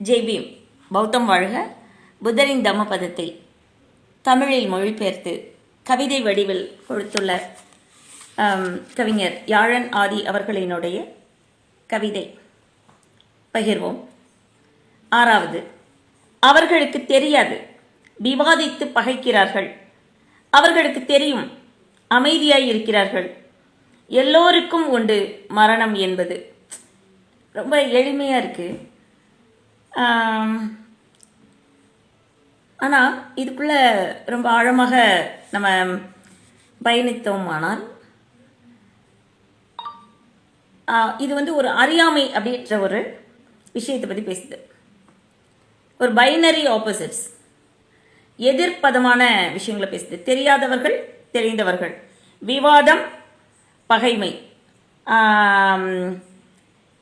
ஜெய் பீம் பௌத்தம் வாழ்க. புத்தரின் தம்மபதத்தை தமிழில் மொழிபெயர்த்து கவிதை வடிவில் கொடுத்துள்ள கவிஞர் யாழன் ஆதி அவர்களினுடைய கவிதை. பகிர்வோம். ஆறாவது அவர்களுக்கு தெரியாது விவாதித்து பகைக்கிறார்கள். அவர்களுக்கு தெரியும் அமைதியாய் இருக்கிறார்கள். எல்லோருக்கும் உண்டு மரணம் என்பது. ரொம்ப எளிமையாக இருக்குது ஆனால் இதுக்குள்ளே ரொம்ப ஆழமாக நம்ம பயணித்தோமானால் இது வந்து ஒரு அறியாமை அப்படின்ற ஒரு விஷயத்தை பற்றி பேசுது. ஒரு பைனரி ஆப்போசிட்ஸ் எதிர்ப்பதமான விஷயங்களை பேசுது. தெரியாதவர்கள் தெரிந்தவர்கள். விவாதம் பகைமை.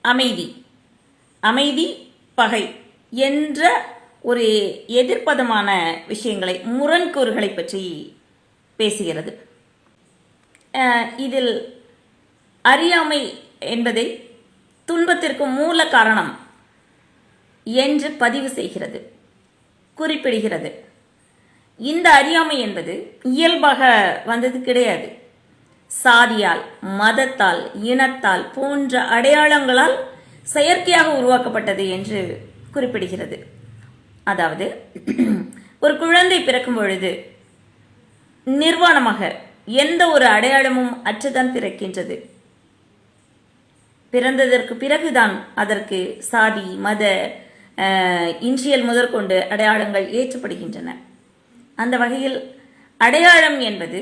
அமைதி. அமைதி பகை. என்ற ஒரு எதிர்ப்பதமான விஷயங்களை முரண்கூறுகளை பற்றி பேசுகிறது. இதில் அறியாமை என்பதை துன்பத்திற்கு மூல காரணம் என்று பதிவு செய்கிறது குறிப்பிடுகிறது. இந்த அறியாமை என்பது இயல்பாக வந்தது கிடையாது. சாதியால் மதத்தால் இனத்தால் போன்ற அடையாளங்களால் செயற்கையாக உருவாக்கப்பட்டது என்று குறிப்பிடுகிறது. அதாவது ஒரு குழந்தை பிறக்கும் பொழுது நிர்வாணமாக எந்த ஒரு அடையாளமும் அற்றுதான் பிறக்கின்றது. பிறந்ததற்கு பிறகுதான் அதற்கு சாதி மத இன்றியல் முதற்கொண்டு அடையாளங்கள் ஏற்றப்படுகின்றன. அந்த வகையில் அடையாளம் என்பது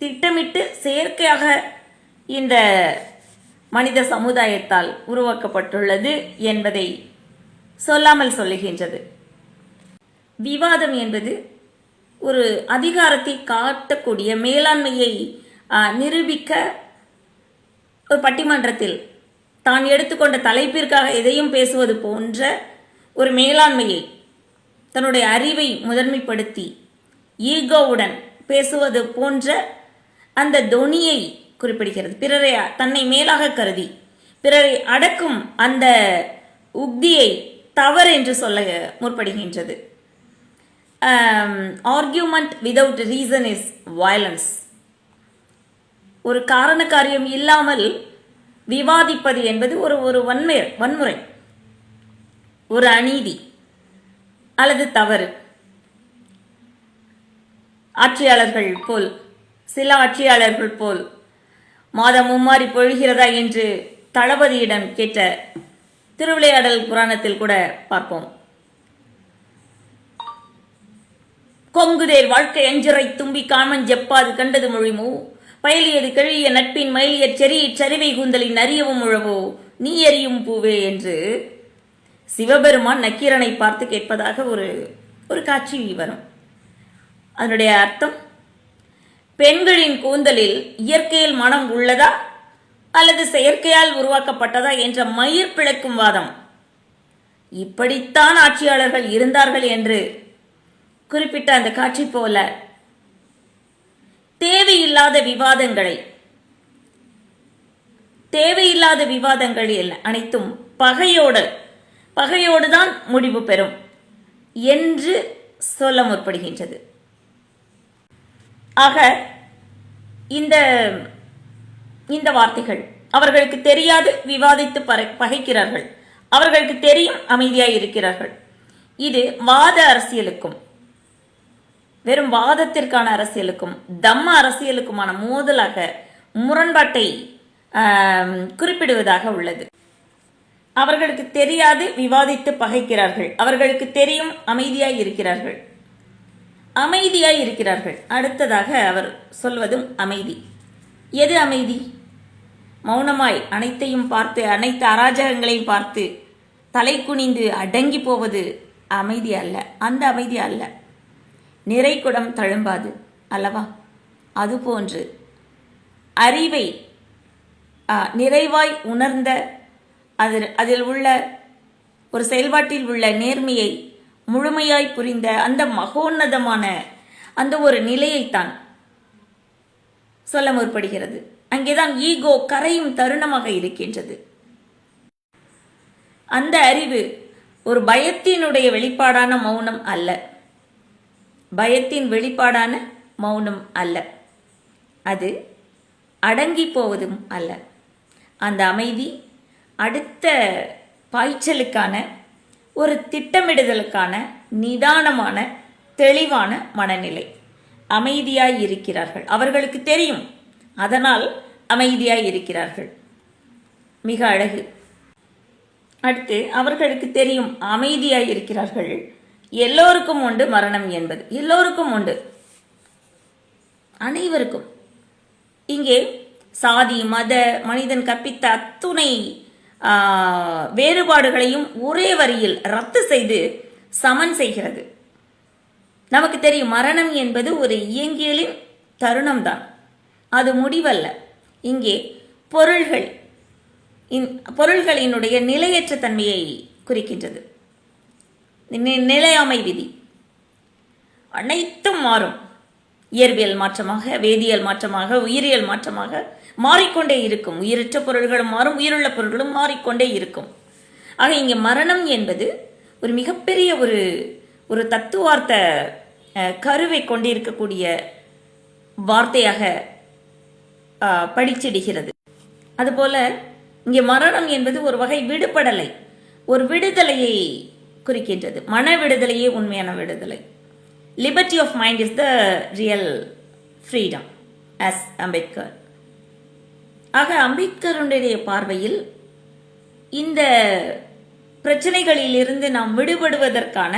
திட்டமிட்டு செயற்கையாக இந்த மனித சமுதாயத்தால் உருவாக்கப்பட்டுள்ளது என்பதை சொல்லாமல் சொல்லுகின்றது. விவாதம் என்பது ஒரு அதிகாரத்தை காட்டக்கூடிய மேலாண்மையை நிரூபிக்க ஒரு பட்டிமன்றத்தில் தான் எடுத்துக்கொண்ட தலைப்பிற்காக எதையும் பேசுவது போன்ற ஒரு மேலாண்மையை தன்னுடைய அறிவை முதன்மைப்படுத்தி ஈகோவுடன் பேசுவது போன்ற அந்த தொனியை குறிப்பிடுகிறது. பிறரை தன்னை மேலாக கருதி பிறரை அடக்கும் அந்த உக்தியை தவறு என்று சொல்ல முற்படுகின்றது. Argument without reason is violence ஒரு காரண காரியம் இல்லாமல் விவாதிப்பது என்பது ஒரு ஒரு வன்மை வன்முறை. ஒரு அநீதி அல்லது தவறு. ஆட்சியாளர்கள் போல் சில ஆட்சியாளர்கள் போல் மாதம் மும்மாறி பொழுகிறதா என்று தளபதியிடம் கேட்ட திருவிளையாடல் புராணத்தில் கூட பார்ப்போம். கொங்குதேர் வாழ்க்கை அஞ்சுரை தும்பி காமன் ஜெப்பாது கண்டது மொழிமோ? பயலியது கழிய நட்பின் மயிலிய செறி சரிவை கூந்தலின் அறியவும் உழவோ? நீ எறியும் பூவே என்று சிவபெருமான் நக்கீரனை பார்த்து கேட்பதாக ஒரு ஒரு காட்சி வரும். அதனுடைய அர்த்தம் பெண்களின் கூந்தலில் இயற்கையில் மனம் உள்ளதா? அல்லது செயற்கையால் உருவாக்கப்பட்டதா என்ற மயிர் பிழைக்கும் வாதம். இப்படித்தான் ஆட்சியாளர்கள் இருந்தார்கள் என்று குறிப்பிட்ட அந்த காட்சி போல தேவையில்லாத விவாதங்களை தேவையில்லாத விவாதங்கள் அனைத்தும் பகையோடு பகையோடு தான் முடிவு பெறும் என்று சொல்ல முற்படுகின்றது. ஆக இந்த இந்த வார்த்தைகள். அவர்களுக்கு தெரியாது விவாதித்து பகைக்கிறார்கள். அவர்களுக்கு தெரியும் அமைதியாய் இருக்கிறார்கள். இது வாத அரசியலுக்கும் வெறும் வாதத்திற்கான அரசியலுக்கும் தம்ம அரசியலுக்குமான மோதலாக முரண்பாட்டை குறிப்பிடுவதாக உள்ளது. அவர்களுக்கு தெரியாது விவாதித்து பகைக்கிறார்கள். அவர்களுக்கு தெரியும் அமைதியாய் இருக்கிறார்கள். அமைதியாய் இருக்கிறார்கள். அடுத்ததாக அவர் சொல்வதும் அமைதி. எது அமைதி? மௌனமாய் அனைத்தையும் பார்த்து அனைத்து அராஜகங்களையும் பார்த்து தலை குனிந்து அடங்கி போவது அமைதி அல்ல. அந்த அமைதி அல்ல. நிறைகுடம் தழும்பாது அல்லவா? அதுபோன்று அறிவை நிறைவாய் உணர்ந்த அதில் அதில் உள்ள ஒரு செயல்பாட்டில் உள்ள நேர்மையை முழுமையாய் புரிந்த அந்த மகோன்னதமான அந்த ஒரு நிலையைத்தான் சொல்ல முற்படுகிறது. அங்கேதான் ஈகோ கரையும் தருணமாக இருக்கின்றது. அந்த அறிவு ஒரு பயத்தினுடைய வெளிப்பாடான மௌனம் அல்ல. பயத்தின் வெளிப்பாடான மௌனம் அல்ல. அது அடங்கி போவதும் அல்ல. அந்த அமைதி அடுத்த பாய்ச்சலுக்கான ஒரு திட்டமிடுதலுக்கான நிதானமான தெளிவான மனநிலை அமைதியாய் இருக்கிறார்கள். அவர்களுக்கு தெரியும் அதனால் அமைதியாய் இருக்கிறார்கள் மிக அழகு. அடுத்து அவர்களுக்கு தெரியும் அமைதியாய் இருக்கிறார்கள் எல்லோருக்கும் உண்டு மரணம் என்பது. எல்லோருக்கும் உண்டு. அனைவருக்கும். இங்கே சாதி மத மனிதன் கற்பித்த அத்துணை வேறுபாடுகளையும் ஒரே வரியில் ரத்து செய்து சமன் செய்கிறது. நமக்கு தெரியும் மரணம் என்பது ஒரு இயங்கியலின் தருணம்தான். அது முடிவல்ல. இங்கே பொருள்கள் இன்- பொருள்களினுடைய நிலையற்ற தன்மையை குறிக்கின்றது. நிலையாமை விதி. அனைத்தும் மாறும். இயற்பியல் மாற்றமாக வேதியியல் மாற்றமாக உயிரியல் மாற்றமாக மாறிக்கொண்டே இருக்கும். உயிரற்ற பொருள்களும் மாறும் உயிருள்ள பொருள்களும் மாறிக்கொண்டே இருக்கும். ஆக இங்கே மரணம் என்பது ஒரு மிகப்பெரிய ஒரு ஒரு தத்துவார்த்த கருவை கொண்டிருக்கக்கூடிய வார்த்தையாக படிச்சிடுகிறது. அதுபோல இங்கே மரணம் என்பது ஒரு வகை விடுபடலை. ஒரு விடுதலையை குறிக்கின்றது. மன விடுதலையே உண்மையான விடுதலை. Liberty of mind is the real freedom as Ambedkar ஆக அம்பேத்கருடைய பார்வையில் இந்த பிரச்சனைகளிலிருந்து நாம் விடுபடுவதற்கான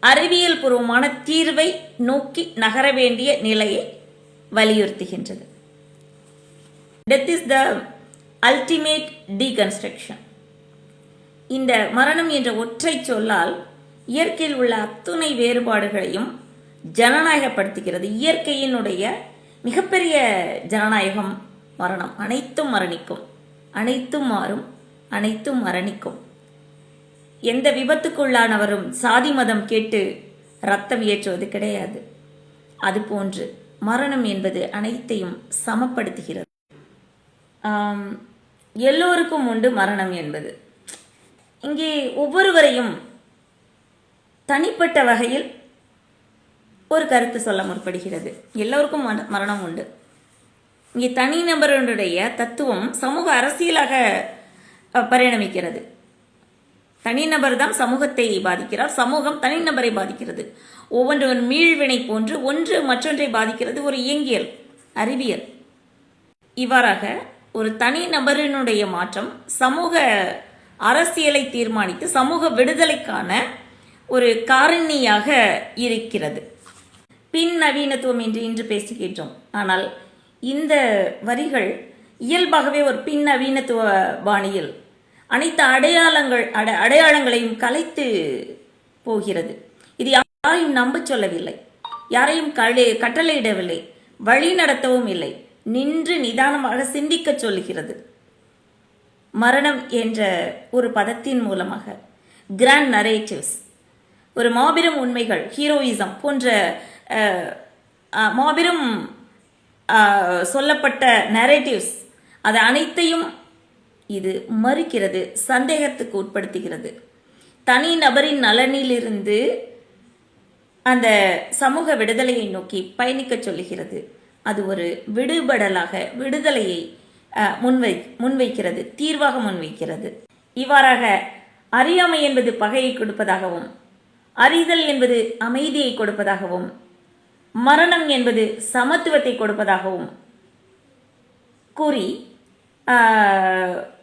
அறிவியல் பூர்வமான தீர்வை நோக்கி நகர வேண்டிய நிலையை வலியுறுத்துகின்றது. Death is the ultimate deconstruction இந்த மரணம் என்ற ஒற்றை சொல்லால் இயற்கையில் உள்ள அத்துணை வேறுபாடுகளையும் ஜனநாயகப்படுத்துகிறது. இயற்கையினுடைய மிகப்பெரிய ஜனநாயகம் மரணம். அனைத்தும் மரணிக்கும். அனைத்தும் மாறும். அனைத்தும் மரணிக்கும். எந்த விபத்துக்குள்ளானவரும் சாதி மதம் கேட்டு ரத்தம் ஏற்றுவது கிடையாது. அதுபோன்று மரணம் என்பது அனைத்தையும் சமப்படுத்துகிறது. எல்லோருக்கும் உண்டு மரணம் என்பது. இங்கே ஒவ்வொருவரையும் தனிப்பட்ட வகையில் ஒரு கருத்து சொல்ல முற்படுகிறது. எல்லோருக்கும் மரணம் உண்டு. இங்கே தனிநபருடைய தத்துவம் சமூக அரசியலாக பரிணமிக்கிறது. தனிநபர் தான் சமூகத்தை பாதிக்கிறார். சமூகம் தனிநபரை பாதிக்கிறது. ஒவ்வொன்று மீழ்வினை மீள்வினை போன்று ஒன்று மற்றொன்றை பாதிக்கிறது. ஒரு இயங்கியல் அறிவியல். இவ்வாறாக ஒரு தனி நபரினுடைய மாற்றம் சமூக அரசியலை தீர்மானித்து சமூக விடுதலைக்கான ஒரு காரணியாக இருக்கிறது. பின் நவீனத்துவம் என்று இன்று பேசுகின்றோம். ஆனால் இந்த வரிகள் இயல்பாகவே ஒரு பின் நவீனத்துவ பாணியில் அனைத்து அடையாளங்கள் அட அடையாளங்களையும் கலைத்து போகிறது. இது யாரையும் நம்பச் சொல்லவில்லை. யாரையும் களி கட்டளையிடவில்லை. வழி நடத்தவும் இல்லை. நின்று நிதானமாக சிந்திக்கச் சொல்கிறது மரணம் என்ற ஒரு பதத்தின் மூலமாக. கிராண்ட் நரேட்டிவ்ஸ் ஒரு மாபெரும் உண்மைகள் ஹீரோயிசம் போன்ற மாபெரும் சொல்லப்பட்ட நரேட்டிவ்ஸ் அது அனைத்தையும் இது மறுக்கிறது சந்தேகத்துக்கு உட்படுத்துகிறது. தனி நபரின் நலனிலிருந்து அந்த சமூக விடுதலையை நோக்கி பயணிக்கச் சொல்லுகிறது. அது ஒரு விடுபடலாக விடுதலையை முன்வை முன்வைக்கிறது தீர்வாக முன்வைக்கிறது. இவ்வாறாக அறியாமை என்பது பகையை கொடுப்பதாகவும் அறிதல் என்பது அமைதியை கொடுப்பதாகவும் மரணம் என்பது சமத்துவத்தை கொடுப்பதாகவும் கூறி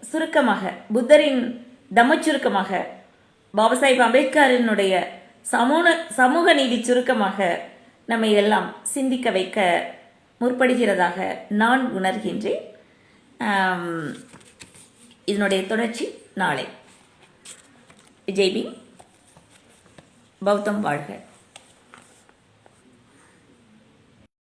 சுருக்கமாக புத்தரின் தமச்சுருக்கமாக பாபா சாஹிப் அம்பேத்கரினுடைய சமூக சமூக நீதி சுருக்கமாக நம்மை எல்லாம் சிந்திக்க வைக்க முற்படுகிறதாக நான் உணர்கின்றேன். இதனுடைய தொடர்ச்சி நாளை. ஜெய்பி பௌத்தம் வாழ்க.